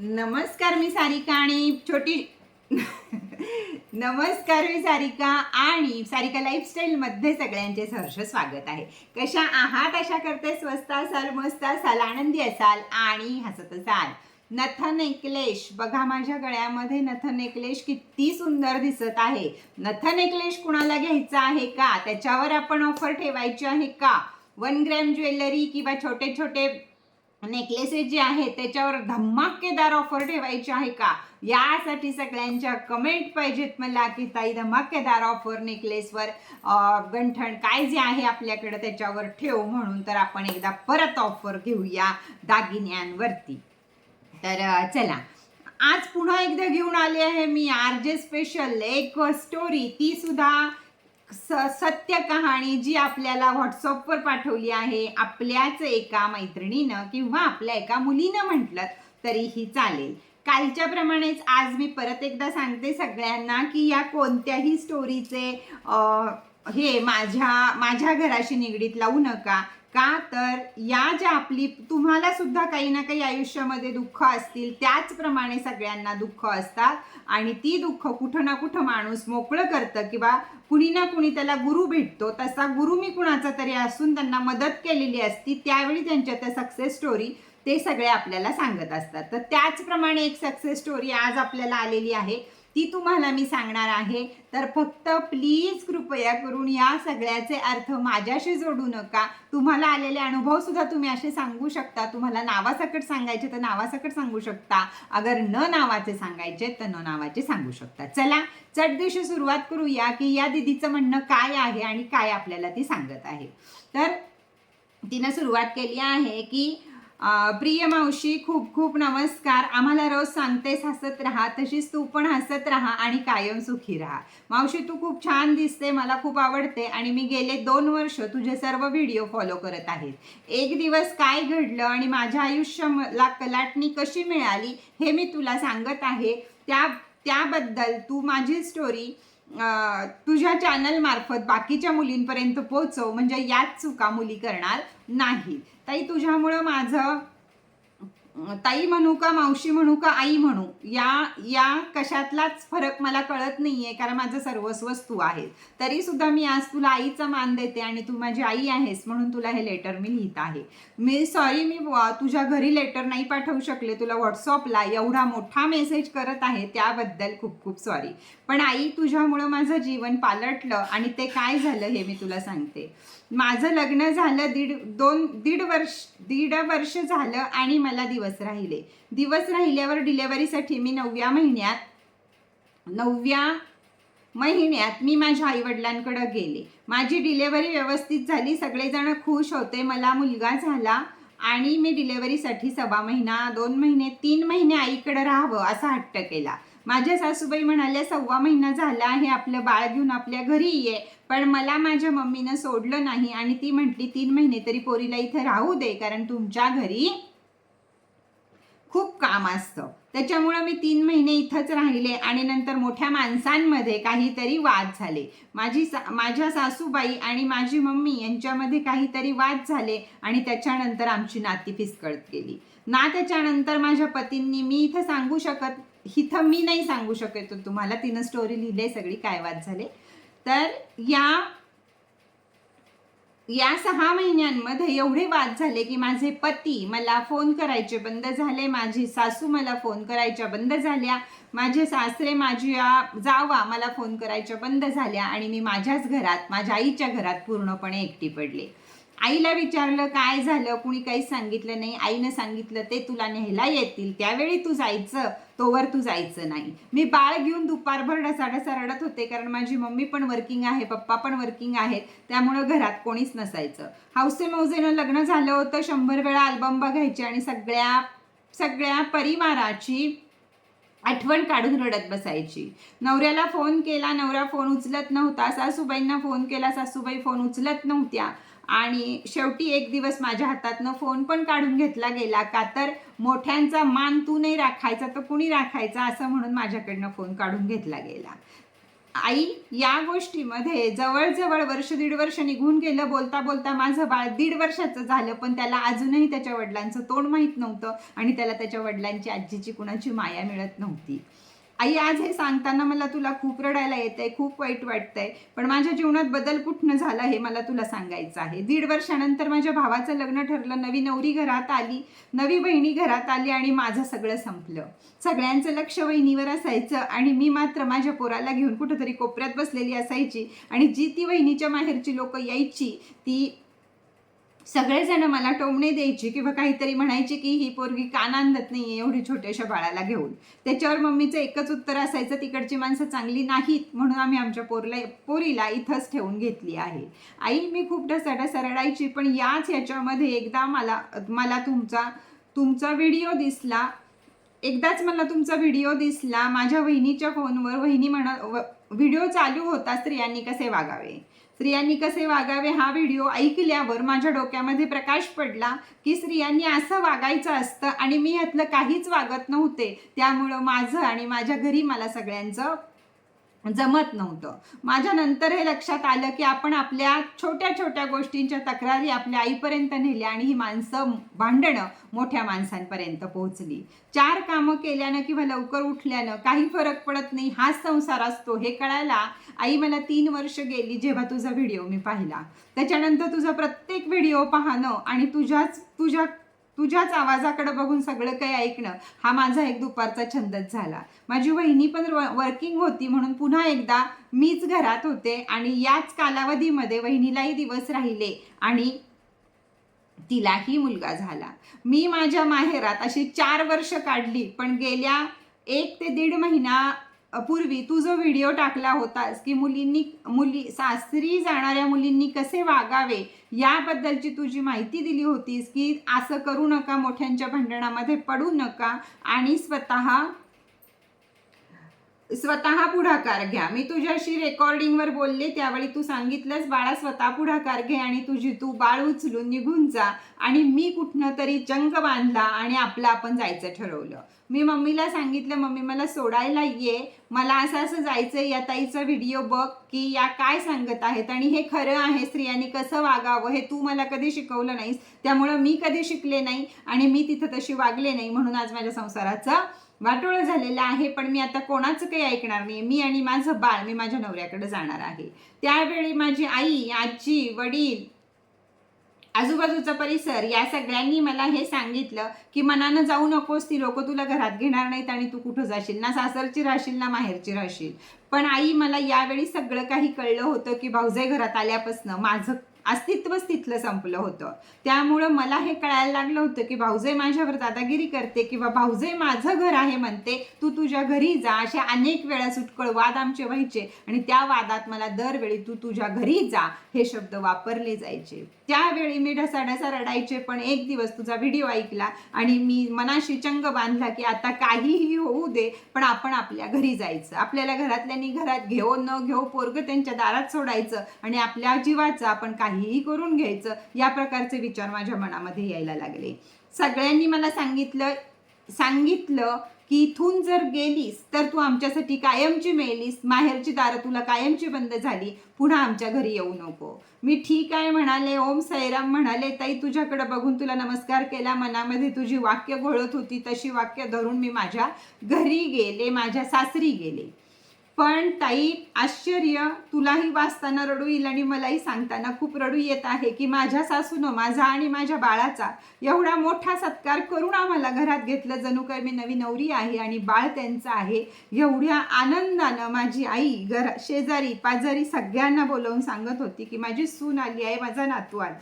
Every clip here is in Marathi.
नमस्कार मी सारिका आणि छोटी नमस्कार मी सारिका आणि सारिका लाईफस्टाईलमध्ये सगळ्यांचे सहर्ष स्वागत आहे. कशा आहात? अशा करते स्वस्त असाल मस्त असाल आनंदी असाल आणि हसत असाल. नथ नेकलेश बघा माझ्या गळ्यामध्ये नथ नेकलेश किती सुंदर दिसत आहे. नथ नेकलेश कुणाला घ्यायचा आहे का? त्याच्यावर आपण ऑफर ठेवायची आहे का? वन ग्रॅम ज्वेलरी किंवा छोटे छोटे नेकलेसेस जे आहेत त्याच्यावर धमाकेदार ऑफर ठेवायची आहे का? यासाठी सगळ्यांच्या कमेंट पाहिजेत मला की ताई धमाकेदार ऑफर नेकलेसवर गंठण काय जे आहे आपल्याकडे त्याच्यावर ठेव म्हणून तर आपण एकदा परत ऑफर घेऊया दागिन्यांवरती. तर चला. आज पुन्हा एकदा घेऊन आले आहे मी आर जे स्पेशल एक स्टोरी ती सुद्धा सत्य कहाणी जी आपल्याला व्हॉट्सअपवर पाठवली आहे आपल्याच एका मैत्रिणीनं किंवा आपल्या एका मुलीनं म्हटलं तरीही चालेल. कालच्या प्रमाणेच आज मी परत एकदा सांगते सगळ्यांना की या कोणत्याही स्टोरीचे हे माझ्या माझ्या घराशी निगडीत लावू नका. का तर या ज्या आपली तुम्हाला सुद्धा काही ना काही आयुष्यामध्ये दुःख असतील त्याचप्रमाणे सगळ्यांना दुःख असतात आणि ती दुःख कुठं ना कुठं माणूस मोकळं करतं किंवा कुणी ना कुणी त्याला गुरु भेटतो तसा गुरु मी कुणाचा तरी असून त्यांना मदत केलेली असती त्यावेळी त्यांच्या त्या सक्सेस स्टोरी ते सगळे आपल्याला सांगत असतात. तर त्याचप्रमाणे एक सक्सेस स्टोरी आज आपल्याला आलेली आहे. ती तुम्हाला मी सांगणार आहे. तर फक्त प्लीज कृपया करून या सगळ्याचे अर्थ माझ्याशी जोडू नका. तुम्हाला आलेले अनुभव सुद्धा तुम्ही असे सांगू शकता. तुम्हाला नावासकट सांगायचे तर नावासकट सांगू शकता. अगर न नावाचे सांगायचे तर न नावाचे सांगू शकता. चला चटदिशी सुरुवात करूया की या दिदीचं म्हणणं काय आहे आणि काय आपल्याला ती सांगत आहे. तर तिनं सुरुवात केली आहे की प्रिय मावशी खूप खूप नमस्कार. आम्हाला रोज सांगतेस हसत राहा तशीच तू पण हसत राहा आणि कायम सुखी राहा. मावशी तू खूप छान दिसते मला खूप आवडते आणि मी गेले दोन वर्ष तुझे सर्व व्हिडिओ फॉलो करत आहेत एक दिवस काय घडलं आणि माझ्या आयुष्याला कलाटणी कशी मिळाली हे मी तुला सांगत आहे. त्या त्याबद्दल तू माझी स्टोरी तुझ्या चॅनल मार्फत बाकीच्या मुलींपर्यंत पोहोचव. म्हणजे याच चुका मुली करणार नाही ताई तुझ्यामुळं माझं ताई म्हणू का मावशी म्हणू का आई म्हणू या या कशातलाच फरक मला कळत नाहीये कारण माझं सर्वस्वच तू आहे तरी सुद्धा मी आज तुला आईचा मान देते आणि तू माझी आई आहेस म्हणून तुला हे लेटर मी लिहित आहे. मी सॉरी मी तुझ्या घरी लेटर नाही पाठवू शकले तुला व्हॉट्सअपला एवढा मोठा मेसेज करत आहे त्याबद्दल खूप खूप सॉरी पण आई तुझ्यामुळं माझं जीवन पालटलं आणि ते काय झालं हे मी तुला सांगते. माझं लग्न झालं दीड दोन दीड वर्ष दीड वर्ष झालं आणि मला दिवस राहिले. दिवस राहिल्यावर डिलेवरीसाठी मी नवव्या महिन्यात नवव्या महिन्यात मी माझ्या आईवडिलांकडे गेले. माझी डिलेवरी व्यवस्थित झाली सगळेजण खुश होते मला मुलगा झाला आणि मी डिलेवरीसाठी सव्वा महिना दोन महिने तीन महिने आईकडे राहावं असा हट्ट केला. माझ्या सासूबाई म्हणाल्या सव्वा महिना झाला आहे आपलं बाळ घेऊन आपल्या घरी ये पण मला माझ्या मम्मीनं सोडलं नाही. आणि ती म्हटली तीन महिने तरी पोरीला इथं राहू दे कारण तुमच्या घरी खूप काम असतं. त्याच्यामुळं मी तीन महिने इथंच राहिले आणि नंतर मोठ्या माणसांमध्ये काहीतरी वाद झाले. माझी सा माझ्या सासूबाई आणि माझी मम्मी यांच्यामध्ये काहीतरी वाद झाले आणि त्याच्यानंतर आमची नाती फिसकळत गेली. ना त्याच्यानंतर माझ्या पतींनी मी इथं सांगू शकत इथं मी नाही सांगू शकत. तुम्हाला तिनं स्टोरी लिहिली सगळी काय वाद झाले? तर या या सहा महिन्यांमध्ये एवढे वाद झाले की माझे पती मला फोन करायचे बंद झाले माझी सासू मला फोन करायच्या बंद झाल्या माझे सासरे माझी जावा मला फोन करायच्या बंद झाल्या आणि मी माझ्याच घरात माझ्या आईच्या घरात पूर्णपणे एकटी पडले. आईला विचारलं काय झालं? कुणी काहीच सांगितलं नाही? आईनं सांगितलं ते तुला न्यायला येतील. त्यावेळी तू जायचं. तोवर तू जायचं नाही. मी बाळ घेऊन दुपारभर डसाडसा रडत होते कारण माझी मम्मी पण वर्किंग आहे पप्पा पण वर्किंग आहेत. त्यामुळं घरात कोणीच नसायचं. हौसे मौजेनं लग्न झालं होतं. शंभर वेळा अल्बम बघायची आणि सगळ्या सगळ्या परिवाराची आठवण काढून रडत बसायची. नवऱ्याला फोन केला. नवरा फोन उचलत नव्हता. सासूबाईंना फोन केला. सासूबाई फोन उचलत नव्हत्या. आणि शेवटी एक दिवस माझ्या हातातनं फोन पण काढून घेतला गेला का तर मोठ्यांचा मान तू नाही राखायचा तर कुणी राखायचा असं म्हणून माझ्याकडनं फोन काढून घेतला गेला. आई या गोष्टीमध्ये जवळजवळ वर्ष दीड वर्ष निघून गेलं बोलता बोलता माझं बाळ दीड वर्षाचं झालं पण त्याला अजूनही त्याच्या वडिलांचं तोंड माहीत नव्हतं आणि त्याला त्याच्या वडिलांची आजीची कुणाची माया मिळत नव्हती. आई आज हे सांगताना मला तुला खूप रडायला येत आहे खूप वाईट वाटतंय. पण माझ्या जीवनात बदल कुठनं झाला हे मला तुला सांगायचं आहे. दीड वर्षानंतर माझ्या भावाचं लग्न ठरलं नवी नवरी घरात आली नवी बहिणी घरात आली आणि माझं सगळं संपलं. सगळ्यांचं लक्ष वहिनीवर असायचं आणि मी मात्र माझ्या पोराला घेऊन कुठंतरी कोपऱ्यात बसलेली असायची आणि जी ती वहिनीच्या माहेरची लोक यायची ती सगळेजण मला टोमणे द्यायची किंवा काहीतरी म्हणायची की ही पोरगी का नांदत नाही एवढी छोट्याशा बाळाला घेऊन. त्याच्यावर मम्मीचं एकच उत्तर असायचं तिकडची माणसं चांगली नाहीत म्हणून आम्ही आमच्या पोरला पोरीला इथंच ठेवून घेतली आहे. आई मी खूप ढसाढसा रडायची पण याच ह्याच्यामध्ये एकदा मला मला तुमचा तुमचा व्हिडिओ दिसला. एकदाच मला तुमचा व्हिडिओ दिसला. माझ्या वहिनीच्या फोनवर वहिनी म्हणा व्हिडिओ चालू होता स्त्रियांनी कसे वागावे? स्त्रियांनी कसे वागावे हा व्हिडिओ ऐकल्यावर माझ्या डोक्यामध्ये प्रकाश पडला की स्त्रियांनी असं वागायचं असतं आणि मी यातलं काहीच वागत नव्हते. त्यामुळं माझं आणि माझ्या घरी मला सगळ्यांचं जमत नव्हतं. माझ्या नंतर हे लक्षात आलं की आपण आपल्या छोट्या छोट्या गोष्टींच्या तक्रारी आपल्या आईपर्यंत नेल्या आणि ही माणसं भांडणं मोठ्या माणसांपर्यंत पोहोचली. चार कामं केल्यानं किंवा लवकर उठल्यानं काही फरक पडत नाही. हाच संसार असतो. हे कळायला आई मला तीन वर्ष गेली जेव्हा तुझा व्हिडिओ मी पाहिला. त्याच्यानंतर तुझा प्रत्येक व्हिडिओ पाहणं आणि तुझ्याच तुझ्या तुझ्याच आवाजाकडे बघून सगळं काही ऐकणं हा माझा एक दुपारचा छंदच झाला. माझी वहिनी पण वर्किंग होती म्हणून पुन्हा एकदा मीच घरात होते आणि याच कालावधीमध्ये वहिनीलाही दिवस राहिले आणि तिलाही मुलगा झाला. मी माझ्या माहेरात अशी चार वर्ष काढली पण गेल्या एक ते दीड महिना पूर्वी तू जो व्हिडिओ टाकला होतास की मुलींनी मुली सासरी जाणाऱ्या मुलींनी कसे वागावे याबद्दलची तुझी माहिती दिली होतीस की असं करू नका मोठ्यांच्या भांडणामध्ये पडू नका आणि स्वतः स्वतः पुढाकार घ्या. मी तुझ्याशी रेकॉर्डिंगवर बोलले त्यावेळी तू सांगितलंस बाळा स्वतः पुढाकार घे आणि तुझी तू बाळ उचलून निघून जा आणि मी कुठनं तरी जंग बांधला आणि आपलं आपण जायचं ठरवलं. मी मम्मीला सांगितलं मम्मी मला सोडायला ये. मला असं असं जायचं या ताईचा व्हिडिओ बघ की या काय सांगत आहेत आणि हे खरं आहे स्त्रियांनी कसं वागावं हे तू मला कधी शिकवलं नाहीस. त्यामुळं मी कधी शिकले नाही आणि मी तिथं तशी वागले नाही म्हणून आज माझ्या संसाराचं वाटोळं झालेलं आहे पण मी आता कोणाचं काही ऐकणार नाही. मी आणि माझं बाळ मी माझ्या नवऱ्याकडे जाणार आहे. त्यावेळी माझी आई आजी वडील आजूबाजूचा परिसर या सगळ्यांनी मला हे सांगितलं की मनानं जाऊ नकोस ती लोक तुला घरात घेणार नाहीत आणि तू कुठं जाशील? ना सासरची राहशील ना माहेरची राहशील. पण आई मला यावेळी सगळं काही कळलं होतं की भाऊजाई घरात आल्यापासनं माझं अस्तित्वच तिथलं संपलं होतं. त्यामुळं मला हे कळायला लागलं होतं की भाऊजे माझ्यावर दादागिरी करते किंवा भाऊजे माझं घर आहे म्हणते तू तुझ्या घरी जा अशा अनेक वेळा सुटकळ वाद आमचे व्हायचे आणि त्या वादात मला दरवेळी तू तुझ्या घरी जा हे शब्द वापरले जायचे. त्यावेळी मी ढसाढसा रडायचे पण एक दिवस तुझा व्हिडिओ ऐकला आणि मी मनाशी चंग बांधला की आता काहीही होऊ दे पण आपण आपल्या घरी जायचं. आपल्याला घरातल्यानी घरात घेऊ न घेऊ पोरग त्यांच्या दारात सोडायचं आणि आपल्या जीवाचं आपण काही काहीही करून घ्यायचं या प्रकारचे विचार माझ्या मनामध्ये यायला लागले. सगळ्यांनी मला सांगितलं सांगितलं की इथून जर गेलीस तर तू आमच्यासाठी कायमची मेलीस माहेरची दारं तुला कायमची बंद झाली पुन्हा आमच्या घरी येऊ नको. मी ठीक आहे म्हणाले ओम साईराम म्हणाले ताई तुझ्याकडे बघून तुला नमस्कार केला मनामध्ये तुझी वाक्य घोळत होती तशी वाक्य धरून मी माझ्या घरी गेले माझ्या सासरी गेले. पण ताई आश्चर्य. तुलाही वाचताना रडू येईल आणि मलाही सांगताना खूप रडू येत आहे की माझ्या सासूनं माझा आणि माझ्या बाळाचा एवढा मोठा सत्कार करून आम्हाला घरात घेतलं. जणू काय मी नवी नवरी आहे आणि बाळ त्यांचं आहे. एवढ्या आनंदानं माझी आई घर शेजारी पाजारी सगळ्यांना बोलवून सांगत होती की माझी सून आली आहे माझा नातू आला.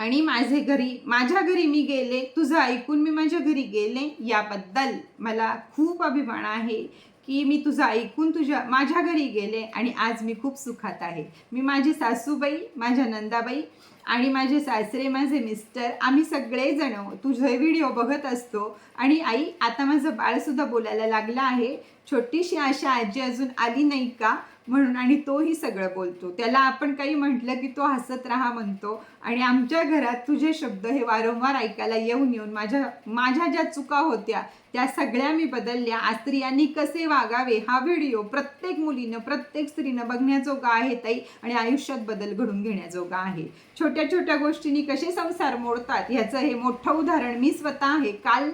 आणि माझे घरी माझ्या घरी मी गेले तुझं ऐकून मी माझ्या घरी गेले याबद्दल मला खूप अभिमान आहे की मी तुझं ऐकून तुझ्या माझ्या घरी गेले आणि आज मी खूप सुखात आहे. मी माझी सासूबाई माझ्या नंदाबाई आणि माझे सासरे माझे मिस्टर आम्ही सगळेजण तुझे व्हिडिओ बघत असतो आणि आई आता माझं बाळसुद्धा बोलायला लागलं आहे. छोटीशी आशा आजी अजून आली नाही का? म्हणून आणि तोही सगळं बोलतो. त्याला आपण काही म्हटलं की तो हसत राहा म्हणतो. आणि आमच्या घरात तुझे शब्द हे वारंवार ऐकायला येऊन येऊन माझ्या माझ्या ज्या चुका होत्या त्या सगळ्या मी बदलल्या. आज स्त्रियांनी कसे वागावे हा व्हिडिओ प्रत्येक मुलीनं प्रत्येक स्त्रीनं बघण्याजोगा आहे ताई. आणि आयुष्यात बदल घडून घेण्याजोगा आहे. छोट्या छोट्या गोष्टींनी कसे संसार मोडतात ह्याचं हे मोठं उदाहरण मी स्वतः आहे. काल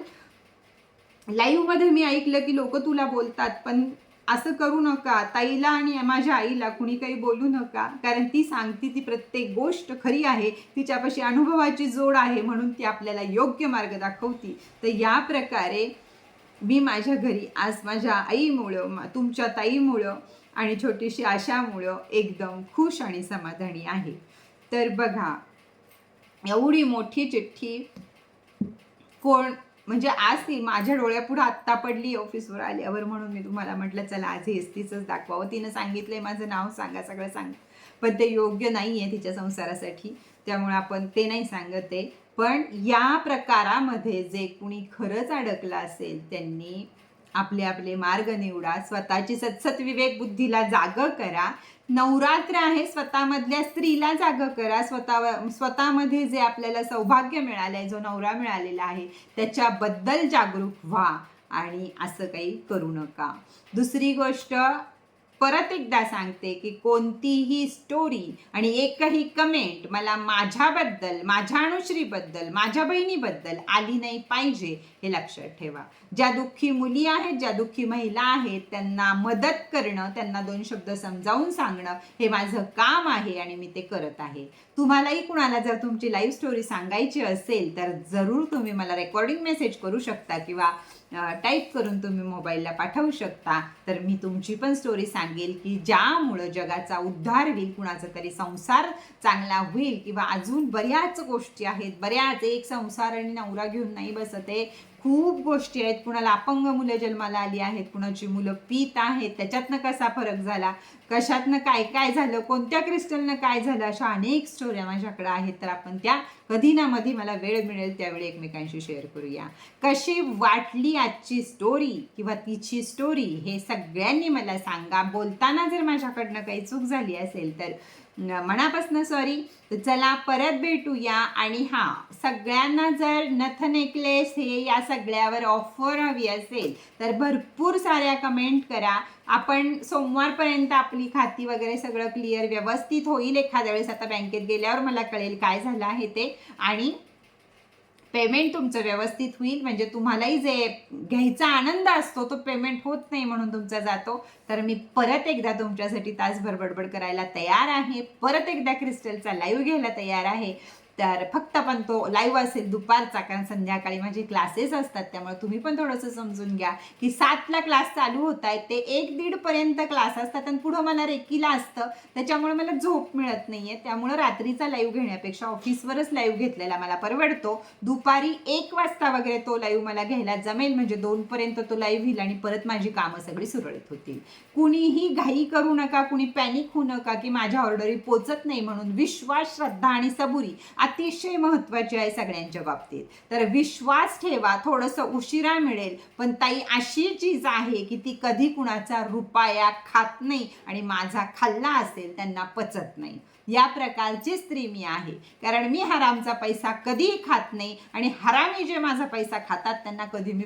लाईव्हमध्ये मी ऐकलं की लोक तुला बोलतात पण असं करू नका. ताईला आणि माझ्या आईला कुणी काही बोलू नका. कारण ती सांगते ती प्रत्येक गोष्ट खरी आहे. तिच्यापाशी अनुभवाची जोड आहे म्हणून ती आपल्याला योग्य मार्ग दाखवती. तर या प्रकारे मी माझ्या घरी आज माझ्या आईमुळं मा- तुमच्या ताईमुळं आणि छोटीशी आशामुळं एकदम खुश आणि समाधानी आहे. तर बघा एवढी मोठी चिठ्ठी कोण म्हणजे आज ती माझ्या डोळ्यापुढं आत्ता पडली ऑफिसवर आल्यावर म्हणून मी तुम्हाला म्हटलं चला आज हे तीच दाखवावं. तिनं सांगितलंय माझं नाव सांगा सगळं सांग. पण ते योग्य नाही आहे तिच्या संसारासाठी त्यामुळे आपण ते नाही सांगत आहे. पण या प्रकारामध्ये जे कुणी खरंच अडकलं असेल त्यांनी आपले आपले मार्ग निवडा स्वतःची सतसत विवेक बुद्धीला जाग करा. नवरात्र आहे स्वतःमधल्या स्त्रीला जाग करा. स्वतः स्वतःमध्ये जे आपल्याला सौभाग्य मिळालंय जो नवरा मिळालेला आहे त्याच्याबद्दल जागरूक व्हा. आणि असं काही करू नका. दुसरी गोष्ट परत एकदा सांगते की कोणतीही स्टोरी आणि एकही कमेंट मला माझ्याबद्दल माझ्या अणुश्रीबद्दल माझ्या बहिणीबद्दल आली नाही पाहिजे हे लक्षात ठेवा. ज्या दुःखी मुली आहेत ज्या दुःखी महिला आहेत त्यांना मदत करणं त्यांना दोन शब्द समजावून सांगणं हे माझं काम आहे आणि मी ते करत आहे. तुम्हालाही कुणाला जर तुमची लाईव्ह स्टोरी सांगायची असेल तर जरूर तुम्ही मला रेकॉर्डिंग मेसेज करू शकता किंवा टाईप करून तुम्ही मोबाईलला पाठवू शकता. तर मी तुमची पण स्टोरी सांगेल की ज्यामुळं जगाचा उद्धार होईल कुणाचा तरी संसार चांगला होईल किंवा अजून बऱ्याच गोष्टी आहेत. बऱ्याच एक संसार आणि नवरा घेऊन नाही बसत आहे. खूप गोष्टी आहेत. कुणाला अपंग मुलं जन्माला आली आहेत कुणाची मुलं पीत आहेत त्याच्यातनं कसा फरक झाला? कशातनं काय काय झालं? कोणत्या क्रिस्टलनं काय झालं? अशा अनेक स्टोऱ्या माझ्याकडे आहेत. तर आपण त्या कधी ना मधी मला वेळ मिळेल त्यावेळी एकमेकांशी शेअर करूया. कशी वाटली आजची स्टोरी किंवा तिची स्टोरी हे सगळ्यांनी मला सांगा. बोलताना जर माझ्याकडनं काही चूक झाली असेल तर मनापासनं मनापासून सॉरी तर चला परत भेटूया. आणि हां सगळ्यांना जर नथ नेकलेस हे या सगळ्यावर ऑफर हवी असेल तर भरपूर साऱ्या कमेंट करा. आपण सोमवारपर्यंत आपली खाती वगैरे सगळं क्लिअर व्यवस्थित होईल एखाद्या वेळेस आता बँकेत गेल्यावर मला कळेल काय झालं आहे ते. आणि पेमेंट तुमचं व्यवस्थित होईल. म्हणजे तुम्हालाही जे घ्यायचा आनंद असतो तो पेमेंट होत नाही म्हणून तुमचा जातो. तर मी परत एकदा तुमच्यासाठी तासभर बडबड करायला तयार आहे. परत एकदा क्रिस्टलचा लाईव्ह घ्यायला तयार आहे. तर फक्त पण तो लाईव्ह असेल दुपारचा कारण संध्याकाळी माझे क्लासेस असतात त्यामुळे तुम्ही पण थोडंसं समजून घ्या की सातला क्लास चालू होत आहेत ते एक दीडपर्यंत क्लास असतात आणि पुढं मला रेकीला असतं त्याच्यामुळे मला झोप मिळत नाही आहे त्यामुळं रात्रीचा लाईव्ह घेण्यापेक्षा ऑफिसवरच लाईव्ह घेतलेला मला परवडतो. दुपारी एक वाजता वगैरे तो लाईव्ह मला घ्यायला जमेल म्हणजे दोनपर्यंत तो लाईव्ह होईल आणि परत माझी कामं सगळी सुरळीत होतील. कुणीही घाई करू नका कुणी पॅनिक होऊ नका की माझ्या ऑर्डरी पोचत नाही म्हणून विश्वास श्रद्धा आणि सबुरी. अतिशय महत्त्वाची आहे सगळ्यांच्या बाबतीत. तर विश्वास ठेवा थोडंसं उशिरा मिळेल पण ताई अशी चीज आहे की ती कधी कुणाचा रुपया खात नाही आणि माझा खाल्ला असेल त्यांना पचत नाही. या प्रकारची स्त्री मी आहे. कारण मी हरामचा पैसा कधीही खात नाही आणि हरामी जे माझा पैसा खातात त्यांना कधी मी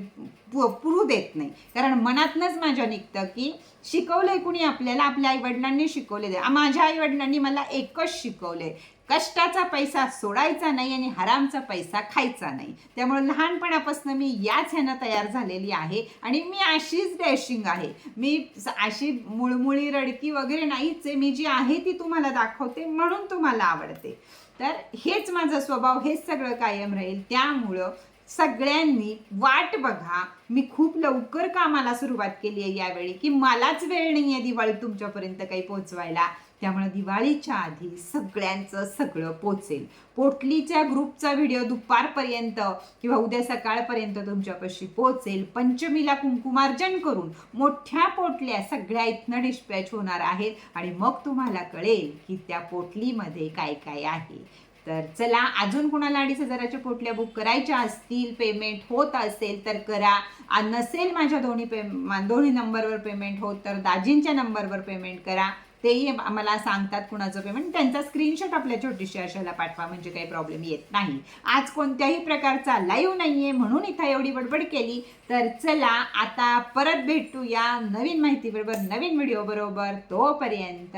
पु- पुरू देत नाही. कारण मनातनंच माझ्या निघतं की शिकवलंय कुणी आपल्याला? आपल्या आईवडिलांनी शिकवले. माझ्या आईवडिलांनी मला एकच शिकवले कष्टाचा पैसा सोडायचा नाही आणि हरामचा पैसा खायचा नाही. त्यामुळे लहानपणापासून मी याच ह्यानं तयार झालेली आहे आणि मी अशीच डॅशिंग आहे. मी अशी मुळमुळी रडकी वगैरे नाहीच आहे. मी जी आहे ती तुम्हाला दाखवते म्हणून तुम्हाला आवडते. तर हेच माझा स्वभाव हेच सगळं कायम राहील. त्यामुळं सगळ्यांनी वाट बघा. मी खूप लवकर कामाला सुरुवात केली आहे यावेळी की मलाच वेळ नाही आहे दिवाळी तुमच्यापर्यंत काही पोहोचवायला. त्यामुळे दिवाळीच्या आधी सगळ्यांचं सगळं पोचेल. पोटलीच्या ग्रुपचा व्हिडिओ दुपारपर्यंत किंवा उद्या सकाळपर्यंत तुमच्यापाशी पोचेल. पंचमीला कुंकुमार्जन करून मोठ्या पोटल्या सगळ्या इथनं डिस्पॅच होणार आहेत. आणि मग तुम्हाला कळेल की त्या पोटलीमध्ये काय काय आहे. तर चला अजून कुणाला अडीच हजाराच्या पोटल्या बुक करायच्या असतील पेमेंट होत असेल तर करा. नसेल माझ्या दोन्ही पे दोन्ही नंबरवर पेमेंट होत तर दाजींच्या नंबरवर पेमेंट करा. तेही आम्हाला सांगतात कुणाचं पेमेंट त्यांचा स्क्रीनशॉट आपल्या छोटीशी अशाला पाठवा म्हणजे काही प्रॉब्लेम येत नाही. आज कोणत्याही प्रकारचा लाईव्ह नाही आहे म्हणून इथं एवढी बडबड केली. तर चला आता परत भेटूया नवीन माहितीबरोबर नवीन व्हिडिओ बरोबर. तोपर्यंत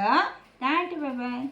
टाट बाय